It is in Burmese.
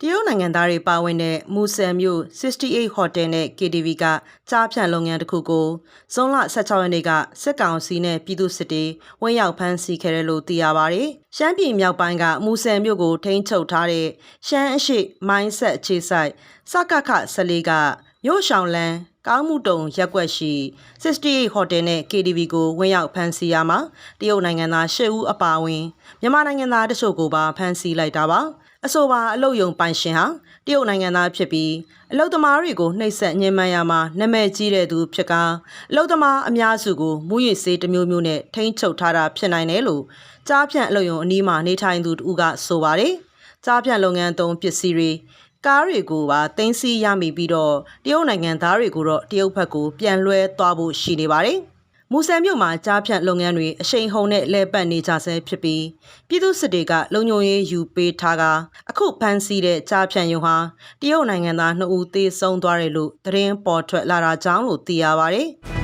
တရုတ်နိုင်ငံသားတွေပါဝင်တဲ့မူဆယ်မြို့68 Hotel နဲ့ KTV ကကြားဖြန့်လုပ်ငန်းတစ်ခုကိုဇွန်လ16ရက်နေ့ကစစ်ကောင်စီနဲ့ပြည်သူစစ်တွေဝင်ရောက်ဖမ်းဆီးခဲ့တယ်လို့သိရပါတယ်။ရှမ်းပြည်မြောက်ပိုင်းကမူဆယ်မြို့ကိုထိန်းချုပ်ထားတဲ့ရှမ်းအရှိမိုင်းဆက်အခြေဆိုင်စကခ14ကမြို့ဆောင်လန်း ကောင်းမှုတုံရက်ကွက်ရှိ68 Hotel နဲ့ KTV ကိုဝင်ရောက်ဖမ်းဆီးရမှာတရုတ်နိုင်ငံသား10ဦးအပါအဝင်မြန်မာနိုင်ငံသားတချို့ကိုပါဖမ်းဆီးလိုက်တာပါအဆိုပါအလုတ်ယုံပိုင်ရှင်ဟာတရုတ်နိုင်ငံသားဖြစ်ပြီးအလုတ်သမားတွေကိုနှိပ်စက်ညှဉ်းပန်းရမှာနာမည်ကြီးတဲ့သူဖြစ်ကအလုတ်သမားအများစုကိုမူရစ်စေးတစ်မျိုးမျိုးနဲ့ထိန်းချုပ်ထားတာဖြစ်နိုင်တယ်လို့ကြားဖြန့်အလုတ်ယုံအနီးမှာနေထိုင်သူတူကဆိုပါတယ်ကြားဖြန့်လုပ်ငန်းသုံးပစ္စည်းတွေ ကားတွေကိုပါတင်စီရမိပြီးတော့တရုတ်နိုင်ငံသားတွေကိုတော့တရုတ်ဘက်ကိုပြန်လွှဲသွားဖို့ရှိနေပါတယ်။မူဆယ်မြို့မှာကြားဖြန့်လုပ်ငန်းတွေအရှိန်ဟုန်နဲ့လဲပတ်နေကြဆဲဖြစ်ပြီးပြည်သူစစ်တွေကလုံခြုံရေးယူပေးထားကအခုဖမ်းဆီးတဲ့ကြားဖြန့်ယုံဟာတရုတ်နိုင်ငံသား2ဦးသေဆုံးသွားတယ်လို့သတင်းပေါ်ထွက်လာတာကြောင်းလို့သိရပါတယ်။